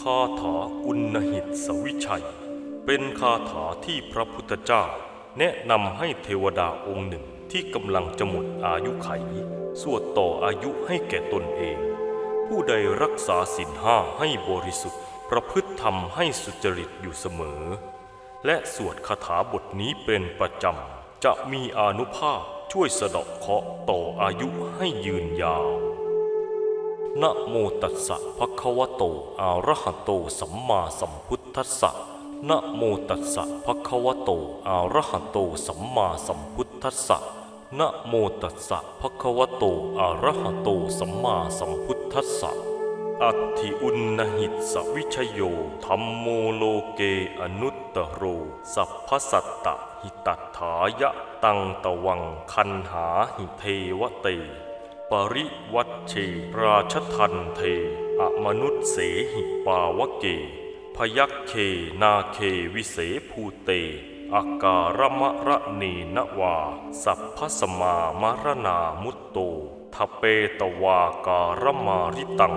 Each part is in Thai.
คาถาอุณหิตสวิชัย เป็นคาถาที่พระพุทธเจ้า แนะนำให้เทวดาองค์หนึ่งที่กำลังจะหมดอายุไข สวดต่ออายุให้แก่ตนเอง ผู้ใดรักษาศีลห้าให้บริสุทธิ์ ประพฤติธรรมให้สุจริตอยู่เสมอ และสวดคาถาบทนี้เป็นประจำ จะมีอนุภาพช่วยสะเดาะเคราะห์ต่ออายุให้ยืนยาว นะโมตัสสะภะคะวะโตอะระหะโตสัมมาสัมพุทธัสสะนะโมตัสสะภะคะวะโตอะระหะโตสัมมาสัมพุทธัสสะนะโมตัสสะภะคะวะโตอะระหะโตสัมมาสัมพุทธัสสะอัตถิอุณหิตสวิชโยธรรมโมโลเกอนุตตโร สัพพสัตตะหิตัฏฐายะตังตวังคันหาหิเทวเต ปริวัตเชราชทันเทอมนุษเสหิปาวเก พยัคเคนาเควิเสภูเต อาการมะระเนนวา สัพพสมามารนามุตโตทเปตวาการมาริตัง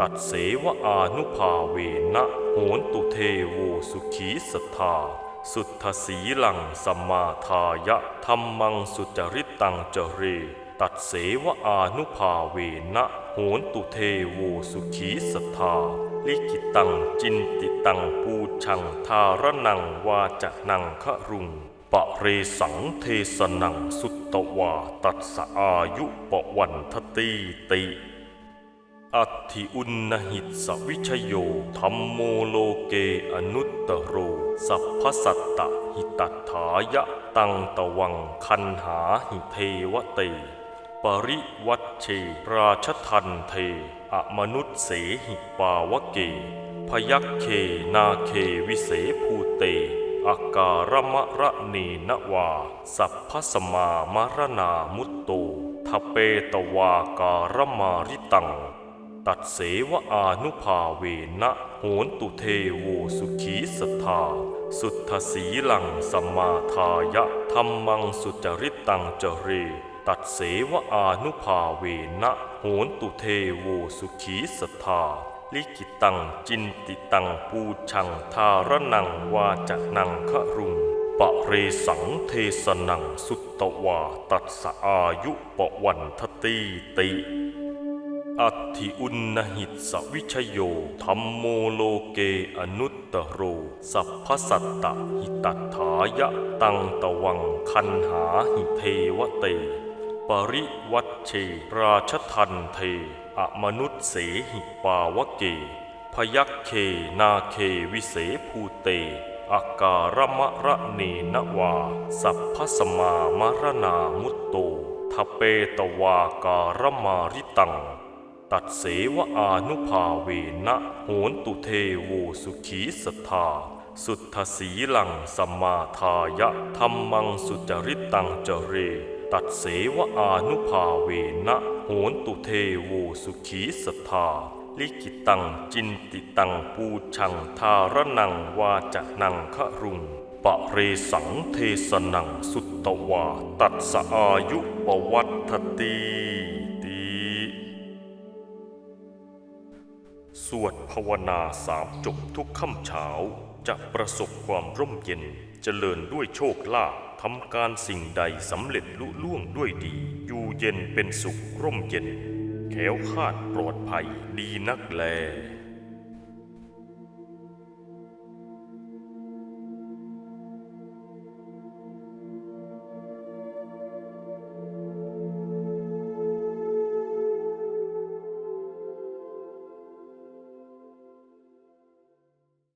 ตัดเสวะอานุภาเวนะโหนตุเทโวสุขีสทธาสุทธสีลังสมมาทายะธรรมังสุจริตตังเจเร ตัดเสวะอานุภาเวนะโหนตุเทโวสุขีสทธาลิขิตังจินติตังปูชังทารนังวาจะนังคะรุงปะเรสังเทสนังสุตตวาตัสสอายุปวันทตีติ อัตถิอุณหิตสวิชโยธรรมโมโลเกอนุตตโร สัพพสัตตหิตัฏฐายะตังตวังคันหาหิเทวเต ปริวัตเชราชทันเท อมนุษเสหิปาวเก พยัคเคนาเควิเสภูเต อาการมะระเนนวา สัพพสมามารนามุตโตทเปตวาการมาริตัง ตัดเสวอานุภาเวนะโหนตุเทโวสุขีสทธาสุทธสีลังสมมาทายะธรรมังสุจริตตังเจเร ตัดเสวะอานุภาเวนะโหนตุเทโวสุขีสทธาลิขิตังจินติตังปูชังทารนังวาจนังคะรุงปะเรสังเทสนังสุตตวาตัสสอายุปวันทตีติอัตถิอุณหิตสวิชโยธรรมโมโลเกอนุตตโร สัพพสัตตหิตัฏฐายะตังตวังคันหาหิเทวเต ปริวัตเชราชทันเทอมนุษเสหิปาวเก พยัคเคนาเควิเสภูเต อาการมะระเนนวา สัพพสมามารนามุตโตทเปตวาการมาริตัง ตัดเสวะอานุภาเวนะโหนตุเทโวสุขีสทธาสุทธสีลังสมมาทายะธรรมังสุจริตตังเจเร ตัดเสวะอานุภาเวนะโหนตุเทโวสุขีสทธาลิขิตังจินติตังปูชังทารนังวาจะนังคะรุงปะเรสังเทสนังสุตตวา ตัดสอายุปวัตถตีติสวดภาวนาสามจบทุกค่ำเช้า จะประสบความร่มเย็น จริญด้วยโชคลาภทำการสิ่งใดสำเร็จลุล่วงด้วยดี อยู่เย็นเป็นสุขร่มเย็น แขวคาดปลอดภัยดีนักแล